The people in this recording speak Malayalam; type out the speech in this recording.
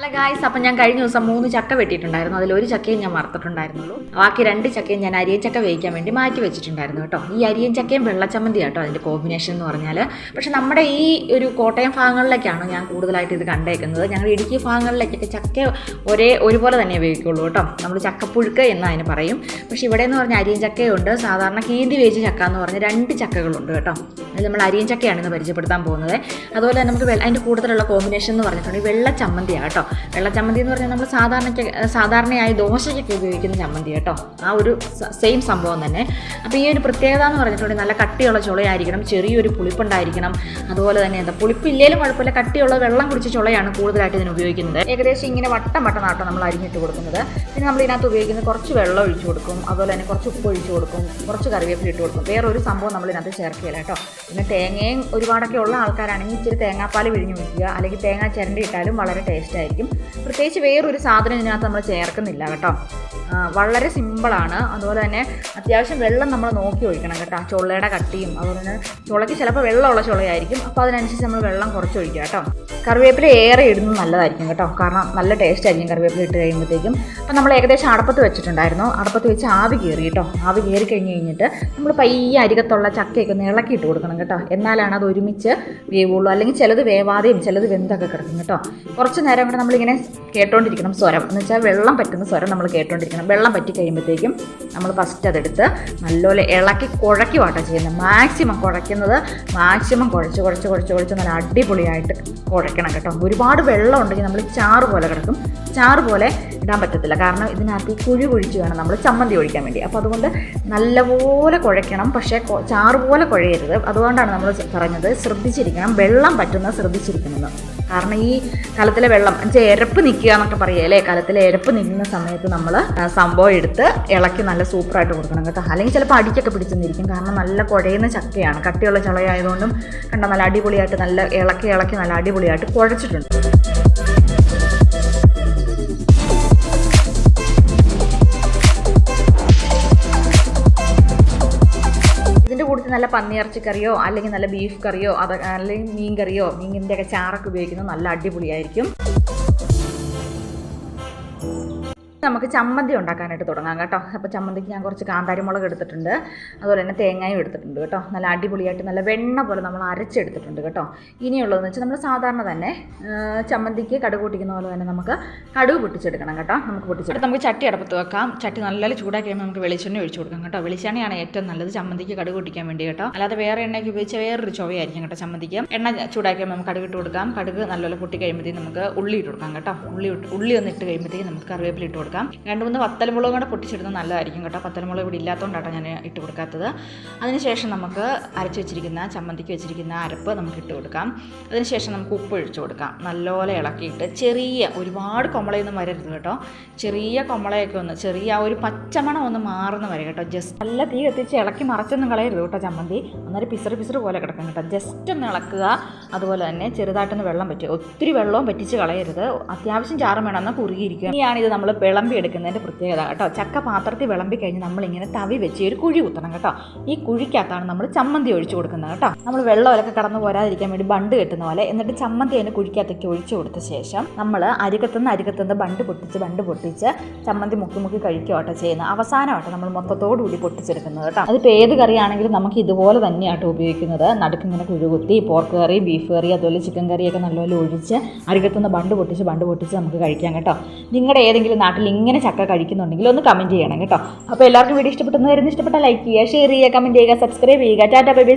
അല്ല ഗായ്സ് അപ്പം ഞാൻ കഴിഞ്ഞ ദിവസം മൂന്ന് ചക്ക വെട്ടിയിട്ടുണ്ടായിരുന്നു. അതിൽ ഒരു ചക്കയും ഞാൻ വറുത്തിട്ടുണ്ടായിരുന്നുള്ളൂ. ബാക്കി രണ്ട് ചക്കയും ഞാൻ അരിയൻ ചക്ക വേവിക്കാൻ വേണ്ടി മാറ്റി വെച്ചിട്ടുണ്ടായിരുന്നു കേട്ടോ. ഈ അരിയൻ ചക്കയും വെള്ളച്ചമ്മന്തി കേട്ടോ അതിന്റെ കോമ്പിനേഷൻ എന്ന് പറഞ്ഞാൽ പക്ഷേ നമ്മുടെ ഈ ഒരു കോട്ടയം ഭാഗങ്ങളിലേക്കാണ് ഞാൻ കൂടുതലായിട്ട് ഇത് കണ്ടേക്കുന്നത്. ഞങ്ങൾ ഇടുക്കി ഭാഗങ്ങളിലേക്കൊക്കെ ചക്ക ഒരേ ഒരുപോലെ തന്നെ ഉപയോഗിക്കുള്ളൂ കേട്ടോ. നമ്മൾ ചക്കപ്പുഴുക്ക് എന്ന് അതിന് പറയും. പക്ഷേ ഇവിടെ എന്ന് പറഞ്ഞാൽ അരിയൻ ചക്കയുണ്ട് സാധാരണ കീന്തി വേവിച്ച ചക്ക എന്ന് പറഞ്ഞ രണ്ട് ചക്കകളുണ്ട് കേട്ടോ. അതിൽ നമ്മൾ അരിയൻ ചക്കയാണ് ഇന്ന് പരിചയപ്പെടുത്താൻ പോകുന്നത്. അതുപോലെ തന്നെ നമുക്ക് അതിന്റെ കൂടുതലുള്ള കോമ്പിനേഷൻ എന്ന് പറഞ്ഞിട്ടുണ്ടെങ്കിൽ വെള്ളച്ചമ്മന്തിയാണ് കേട്ടോ. വെള്ള ചമ്മന്തി എന്ന് പറഞ്ഞാൽ നമ്മൾ സാധാരണ സാധാരണയായി ദോശയ്ക്കൊക്കെ ഉപയോഗിക്കുന്ന ചമ്മന്തി കേട്ടോ. ആ ഒരു സെയിം സംഭവം തന്നെ. അപ്പോൾ ഈ ഒരു പ്രത്യേകത എന്ന് പറഞ്ഞിട്ടുണ്ടെങ്കിൽ നല്ല കട്ടിയുള്ള ചുളയായിരിക്കണം ചെറിയൊരു പുളിപ്പുണ്ടായിരിക്കണം. അതുപോലെ തന്നെ എന്താ പുളിപ്പില്ലേലും കുഴപ്പമില്ല കട്ടിയുള്ള വെള്ളം കുടിച്ച ചുളയാണ് കൂടുതലായിട്ട് ഇതിന് ഉപയോഗിക്കുന്നത്. ഏകദേശം ഇങ്ങനെ വട്ടം വട്ടം നാട്ടം നമ്മൾ അരിഞ്ഞിട്ട് കൊടുക്കുന്നത്. പിന്നെ നമ്മൾ ഇതിനകത്ത് ഉപയോഗിക്കുന്നത് കുറച്ച് വെള്ളം ഒഴിച്ചു കൊടുക്കും. അതുപോലെ തന്നെ കുറച്ച് ഉപ്പ് ഒഴിച്ചു കൊടുക്കും. കുറച്ച് കറിവേപ്പില ഇട്ട് കൊടുക്കും. വേറൊരു സംഭവം നമ്മൾ ഇതിനകത്ത് ചേർക്കുകയില്ല കേട്ടോ. പിന്നെ തേങ്ങയും ഒരുപാടൊക്കെ ഉള്ള ആൾക്കാരാണെങ്കിൽ ഇച്ചിരി തേങ്ങാപ്പാൽ വിഴിഞ്ഞ് വയ്ക്കുക അല്ലെങ്കിൽ തേങ്ങ ചിരണ്ടി ഇട്ടാലും വളരെ ടേസ്റ്റ് ആയിരിക്കും. പ്രത്യേകിച്ച് വേറൊരു സാധനം ഇതിനകത്ത് നമ്മൾ ചേർക്കുന്നില്ല കേട്ടോ. വളരെ സിമ്പിളാണ് അതുപോലെ തന്നെ അത്യാവശ്യം വെള്ളം നമ്മൾ നോക്കി ഒഴിക്കണം കേട്ടോ. ചുള്ളയുടെ കട്ടിയും അതുപോലെ തന്നെ ചുളയ്ക്ക് ചിലപ്പോൾ വെള്ളമുള്ള ചുളയായിരിക്കും. അപ്പോൾ അതിനനുസരിച്ച് നമ്മൾ വെള്ളം കുറച്ച് ഒഴിക്കുക കേട്ടോ. കറിവേപ്പില ഏറെ ഇടുന്നത് നല്ലതായിരിക്കും കേട്ടോ. കാരണം നല്ല ടേസ്റ്റ് ആയിരിക്കും കറിവേപ്പില ഇട്ട് കഴിയുമ്പോഴത്തേക്കും. അപ്പോൾ നമ്മൾ ഏകദേശം അടപ്പത്ത് വെച്ചിട്ടുണ്ടായിരുന്നു. അടപ്പത്ത് വെച്ച് ആവി കയറി കേട്ടോ. ആവി കയറി കഴിഞ്ഞ് കഴിഞ്ഞിട്ട് നമ്മൾ പയ്യെ അരികത്തുള്ള ചക്കയൊക്കെ ഒന്ന് ഇളക്കി ഇട്ട് കൊടുക്കണം കേട്ടോ. എന്നാലാണ് അത് ഒരുമിച്ച് വേവുള്ളൂ. അല്ലെങ്കിൽ ചിലത് വേവാതെയും ചിലത് വെന്തൊക്കെ കിടക്കും കേട്ടോ. കുറച്ച് നേരം കൂടെ നമ്മളിങ്ങനെ കേട്ടോണ്ടിരിക്കണം സ്വരം. എന്ന് വെച്ചാൽ വെള്ളം പറ്റുന്ന സ്വരം നമ്മൾ കേട്ടോണ്ടിരിക്കണം. വെള്ളം പറ്റി കഴിയുമ്പോഴത്തേക്കും നമ്മൾ ഫസ്റ്റ് അതെടുത്ത് നല്ലപോലെ ഇളക്കി കുഴക്കി വാട്ടാ ചെയ്യുന്നത്. മാക്സിമം കുഴയ്ക്കുന്നത് മാക്സിമം കുഴച്ച് കുഴച്ച് കുഴച്ച് കുഴച്ച് നല്ല അടിപൊളിയായിട്ട് കുഴയ്ക്കണം കേട്ടോ. ഒരുപാട് വെള്ളം ഉണ്ടെങ്കിൽ നമ്മൾ ചാറ് പോലെ കിടക്കും. ചാറ് പോലെ ഇടാൻ പറ്റത്തില്ല. കാരണം ഇതിനകത്ത് കുഴി കുഴിച്ച് വേണം നമ്മൾ ചമ്മന്തി ഒഴിക്കാൻ വേണ്ടി. അപ്പോൾ അതുകൊണ്ട് നല്ലപോലെ കുഴയ്ക്കണം. പക്ഷേ ചാറ് പോലെ കുഴയരുത്. അതുകൊണ്ടാണ് നമ്മൾ പറഞ്ഞത് ശ്രദ്ധിച്ചിരിക്കണം. വെള്ളം പറ്റുന്നത് ശ്രദ്ധിച്ചിരിക്കുന്നത്. കാരണം ഈ കലത്തിലെ വെള്ളം എന്നുവെച്ചാൽ എരപ്പ് നിൽക്കുക എന്നൊക്കെ പറയുക അല്ലേ? കലത്തിലെ എരപ്പ് നിൽക്കുന്ന സമയത്ത് നമ്മൾ സംഭവം എടുത്ത് ഇളക്കി നല്ല സൂപ്പറായിട്ട് കൊടുക്കണം കേട്ടോ. അല്ലെങ്കിൽ ചിലപ്പോൾ അടിക്കൊക്കെ പിടിച്ചെന്നിരിക്കും. കാരണം നല്ല കുഴയുന്ന ചക്കയാണ്. കട്ടിയുള്ള ചളയായതുകൊണ്ടും കണ്ട നല്ല അടിപൊളിയായിട്ട് നല്ല ഇളക്കി ഇളക്കി നല്ല അടിപൊളിയായിട്ട് കുഴച്ചിട്ടുണ്ട്. നല്ല പന്നിയിറച്ചിക്കറിയോ അല്ലെങ്കിൽ നല്ല ബീഫ് കറിയോ അത് അല്ലെങ്കിൽ മീൻ കറിയോ മീനിന്റെ ചാറൊക്കെ ഉപയോഗിക്കുന്നത് നല്ല അടിപൊളിയായിരിക്കും. നമുക്ക് ചമ്മന്തി ഉണ്ടാക്കാനായിട്ട് തുടങ്ങാം കേട്ടോ. അപ്പോൾ ചമ്മന്തിക്ക് ഞാൻ കുറച്ച് കാന്താരി മുളക് എടുത്തിട്ടുണ്ട്. അതുപോലെ തന്നെ തേങ്ങയും എടുത്തിട്ടുണ്ട് കേട്ടോ. നല്ല അടിപൊളിയായിട്ട് നല്ല വെണ്ണ പോലെ നമ്മൾ അരച്ചെടുത്തിട്ടുണ്ട് കേട്ടോ. ഇനിയുള്ളതെന്ന് വെച്ചാൽ നമ്മൾ സാധാരണ തന്നെ ചമ്മന്തിക്ക് കടുക് പൊട്ടിക്കുന്ന പോലെ തന്നെ നമുക്ക് കടുക് പൊട്ടിച്ചെടുക്കണം കേട്ടോ. നമുക്ക് പൊട്ടിച്ചെടുക്കാം. നമുക്ക് ചട്ടി അടപ്പത്ത് വെക്കാം. ചട്ടി നല്ല ചൂടാക്കി കഴിയുമ്പോൾ നമുക്ക് വെളിച്ചെണ്ണ ഒഴിച്ചു കൊടുക്കാം കേട്ടോ. വെളിച്ചെണ്ണയാണ് ഏറ്റവും നല്ലത് ചമ്മന്തിക്ക് കടുക് പൊട്ടിക്കാൻ വേണ്ടി കേട്ടോ. അല്ലാതെ വേറെ എണ്ണയ്ക്ക് ഉപയോഗിച്ച വേറൊരു ചുവയായിരിക്കും കേട്ടോ ചമ്മന്തിക്ക്. എണ്ണ ചൂടാക്കി നമുക്ക് കടുക് ഇട്ട് കൊടുക്കാം. കടുക് നല്ലപോലെ പൊട്ടി കഴിയുമ്പോഴത്തേക്കും നമുക്ക് ഉള്ളി ഇട്ട് കൊടുക്കാം കേട്ടോ. ഉള്ളി ഉള്ളി ഒന്ന് ഇട്ട് കഴിയുമ്പോഴത്തേക്കും നമുക്ക് കറിവേപ്പില ഇട്ട് കൊടുക്കാം. രണ്ട് മൂന്ന് പത്തലമുളകും കൂടെ പൊട്ടിച്ചിടുന്നത് നല്ലതായിരിക്കും കേട്ടോ. പത്തലമുളക് ഇവിടെ ഇല്ലാത്തതുകൊണ്ടാണ് ഞാൻ ഇട്ട് കൊടുക്കാത്തത്. അതിനുശേഷം നമുക്ക് അരച്ച് വെച്ചിരിക്കുന്ന ചമ്മന്തിക്ക് വെച്ചിരിക്കുന്ന അരപ്പ് നമുക്ക് ഇട്ട് കൊടുക്കാം. അതിനുശേഷം നമുക്ക് ഉപ്പ് ഒഴിച്ചു കൊടുക്കാം. നല്ലപോലെ ഇളക്കിയിട്ട് ചെറിയ ഒരുപാട് കൊമളയൊന്നും വരരുത് കേട്ടോ. ചെറിയ കൊമളയൊക്കെ ഒന്ന് ചെറിയ ഒരു പച്ചമണം ഒന്ന് മാറുന്ന വരെ കേട്ടോ. ജസ്റ്റ് നല്ല തീ കത്തിച്ച് ഇളക്കി മറച്ചൊന്നും കളയരുത് കേട്ടോ ചമ്മന്തി. അന്നേരം പിസറ് പിസറ് പോലെ കിടക്കും കേട്ടോ. ജസ്റ്റ് ഒന്ന് ഇളക്കുക. അതുപോലെ തന്നെ ചെറുതായിട്ടൊന്ന് വെള്ളം പറ്റുക. ഒത്തിരി വെള്ളവും പറ്റിച്ച് കളയരുത്. അത്യാവശ്യം ചാറും വേണം. എന്നാൽ കുറുകിയിരിക്കുക. ഇനിയാണിത് നമ്മൾ വിളമ്പി എടുക്കുന്നതിന്റെ പ്രത്യേകത കേട്ടോ. ചക്ക പാത്രത്തിൽ വിളമ്പി കഴിഞ്ഞ് നമ്മളിങ്ങനെ തവി വെച്ച് ഒരു കുഴി കുത്തണം കേട്ടോ. ഈ കുഴിക്കകത്താണ് നമ്മൾ ചമ്മന്തി ഒഴിച്ചു കൊടുക്കുന്നത് കേട്ടോ. നമ്മൾ വെള്ളമൊക്കെ കടന്നു പോരാതിരിക്കാൻ വേണ്ടി ബണ്ട് കെട്ടുന്ന പോലെ എന്നിട്ട് ചമ്മന്തി അതിന്റെ കുഴിക്കകത്തേക്ക് ഒഴിച്ചു കൊടുത്ത ശേഷം നമ്മൾ അരികത്തുനിന്ന് അരികത്തുനിന്ന് ബണ്ട് പൊട്ടിച്ച് ബണ്ട് പൊട്ടിച്ച് ചമ്മന്തി മുക്കി മുക്കി കഴിക്കുകട്ടോ ചെയ്യുന്നത്. അവസാനമായിട്ട് നമ്മൾ മൊത്തത്തോടു കൂടി പൊട്ടിച്ചെടുക്കുന്നത് കേട്ടോ. അതിപ്പോൾ ഏത് കറിയാണെങ്കിലും നമുക്ക് ഇതുപോലെ തന്നെയാട്ടോ ഉപയോഗിക്കുന്നത്. നടുക്കിങ്ങനെ കുഴുകുത്തി പോർക്ക് കറി ബീഫ് കറി അതുപോലെ ചിക്കൻ കറിയൊക്കെ നല്ലപോലെ ഒഴിച്ച് അരികത്തുനിന്ന് ബണ്ട് പൊട്ടിച്ച് ബണ്ട് പൊട്ടിച്ച് നമുക്ക് കഴിക്കാം കേട്ടോ. നിങ്ങളുടെ ഏതെങ്കിലും നാട്ടിൽ ഇങ്ങനെ ചക്ക കഴിക്കുന്നുണ്ടെങ്കിൽ ഒന്ന് കമന്റ് ചെയ്യണം കേട്ടോ. അപ്പോൾ എല്ലാവർക്കും വീഡിയോ ഇഷ്ടപ്പെട്ടെന്ന് വരുന്ന ഇഷ്ടപ്പെട്ട ലൈക്ക് ചെയ്യുക ഷെയർ ചെയ്യുക കമന്റ് ചെയ്യുക സബ്സ്ക്രൈബ് ചെയ്യുക. Tata bye bye